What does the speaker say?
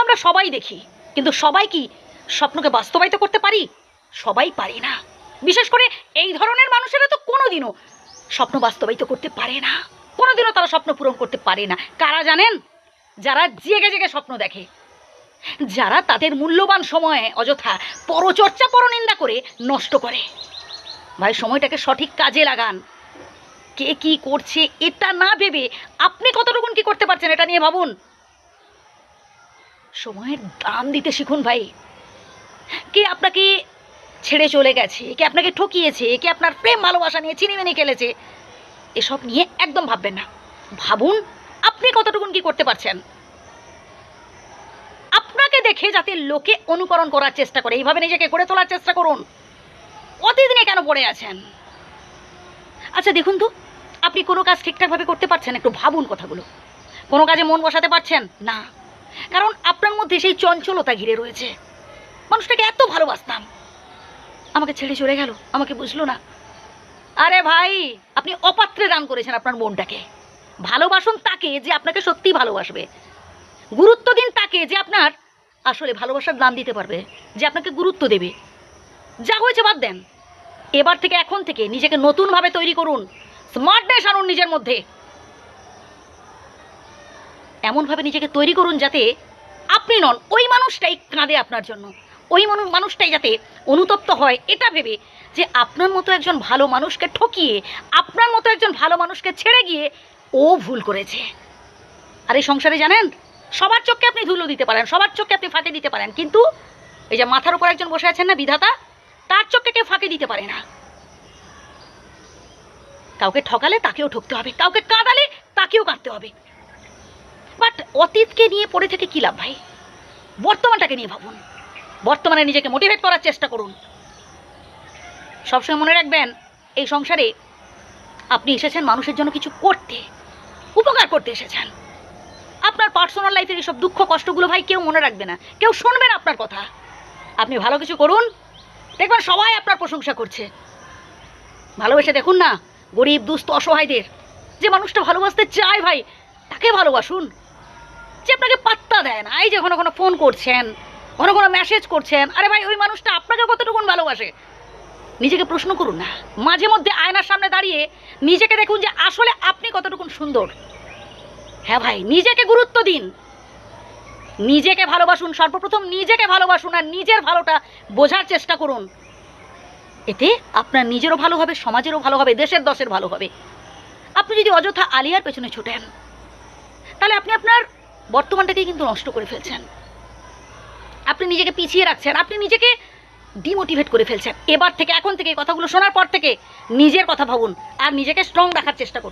আমরা সবাই দেখি। কিন্তু সবাই কি স্বপ্নকে বাস্তবায়িত করতে পারি? সবাই পারি না। বিশেষ করে এই ধরনের মানুষেরা তো কোনোদিনও স্বপ্ন বাস্তবায়িত করতে পারে না। কোনোদিনও তারা স্বপ্ন পূরণ করতে পারে না। কারা জানেন? যারা জেগে জেগে স্বপ্ন দেখে। যারা তাদের মূল্যবান সময়ে অযথা পরচর্চা, পরনিন্দা করে নষ্ট করে। ভাই, সময়টাকে সঠিক কাজে লাগান। কে কি করছে এটা না ভেবে আপনি কতটুকুন কি করতে পারছেন এটা নিয়ে ভাবুন। সময়ের দাম দিতে শিখুন ভাই। কে আপনাকে ছেড়ে চলে গেছে, কে আপনাকে ঠকিয়েছে, কে আপনার প্রেম ভালোবাসা নিয়ে চিনিমিনি খেলেছে, এসব নিয়ে একদম ভাববেন না। ভাবুন আপনি কতটুকুন কি করতে পারছেন। আপনাকে দেখে যাতে লোকে অনুকরণ করার চেষ্টা করে, এইভাবে নিজেকে গড়ে তোলার চেষ্টা করুন। অতিদিনে কেন পড়ে আছেন? আচ্ছা দেখুন তো, আপনি কোনো কাজ ঠিকঠাকভাবে করতে পারছেন? একটু ভাবুন কথাগুলো। কোনো কাজে মন বসাতে পারছেন? না। কারণ আপনার মধ্যে সেই চঞ্চলতা ঘিরে রয়েছে। মানুষটাকে এত ভালোবাসতাম। আমাকে ছেড়ে চলে গেল, আমাকে বুঝলো না। আরে ভাই, আপনি অপাত্রে দান করেছেন আপনার মনটাকে। ভালোবাসুন তাকে যে আপনাকে সত্যিই ভালোবাসবে। গুরুত্ব দিন তাকে যে আপনার আসলে ভালোবাসার দাম দিতে পারবে, যে আপনাকে গুরুত্ব দেবে। যা হয়েছে বাদ দেন। এবার থেকে এখন থেকে নিজেকে নতুনভাবে তৈরি করুন। স্মার্টনেস আনুন নিজের মধ্যে। এমনভাবে নিজেকে তৈরি করুন যাতে আপনি নন, ওই মানুষটাই কাঁদে আপনার জন্য। ওই মানুষ মানুষটাই যাতে অনুতপ্ত হয়, এটা ভেবে যে আপনার মতো একজন ভালো মানুষকে ঠকিয়ে, আপনার মতো একজন ভালো মানুষকে ছেড়ে গিয়ে ও ভুল করেছে। আর এই সংসারে জানেন, সবার চোখকে আপনি ধুলো দিতে পারেন, সবার চোখকে আপনি ফাঁকে দিতে পারেন, কিন্তু এই যে মাথার উপর একজন বসে আছেন না বিধাতা, তার চোখকে কেউ ফাঁকে দিতে পারে না। কাউকে ঠকালে তাকেও ঠকতে হবে, কাউকে কাঁদালে তাকেও কাঁদতে হবে। বাট অতীতকে নিয়ে পড়ে থেকে কী লাভ ভাই? বর্তমানটাকে নিয়ে ভাবুন। বর্তমানে নিজেকে মোটিভেট করার চেষ্টা করুন। সবসময় মনে রাখবেন, এই সংসারে আপনি এসেছেন মানুষের জন্য কিছু করতে, উপকার করতে এসেছেন। আপনার পার্সোনাল লাইফের এইসব দুঃখ, কষ্টগুলো ভাই কেউ মনে রাখবে না। কেউ শুনবে না আপনার কথা। আপনি ভালো কিছু করুন। দেখবেন সবাই আপনার প্রশংসা করছে। ভালোবেসে দেখুন না, গরিব, দুস্থ, অসহায়দের। যে মানুষটা ভালোবাসতে চায় ভাই, তাকে ভালোবাসুন। দেয় এই যে ঘন ঘন ফোন করছেন, ঘন ঘন মেসেজ করছেন, আরে ভাই, ওই মানুষটা আপনাকে কতটুকুন ভালোবাসে? নিজেকে প্রশ্ন করুন না। মাঝে মধ্যে আয়নার সামনে দাঁড়িয়ে নিজেকে দেখুন যে আসলে আপনি কতটুকুন সুন্দর। হ্যাঁ ভাই, নিজেকে গুরুত্ব দিন। নিজেকে ভালোবাসুন, সর্বপ্রথম নিজেকে ভালোবাসুন আর নিজের ভালোটা বোঝার চেষ্টা করুন। এতে আপনার নিজেরও ভালো হবে, সমাজেরও ভালো হবে, দেশের দশের ভালো হবে। আপনি যদি অযথা আলিয়ার পেছনে ছুটেন, তাহলে আপনি আপনার বর্তমানটাকে কিন্তু নষ্ট করে ফেলছেন। আপনি নিজেকে পিছিয়ে রাখছেন, আপনি নিজেকে ডিমোটিভেট করে ফেলছেন। এবার থেকে, এখন থেকে কথাগুলো শোনার পর থেকে নিজের কথা ভাবুন আর নিজেকে স্ট্রং রাখার চেষ্টা করুন।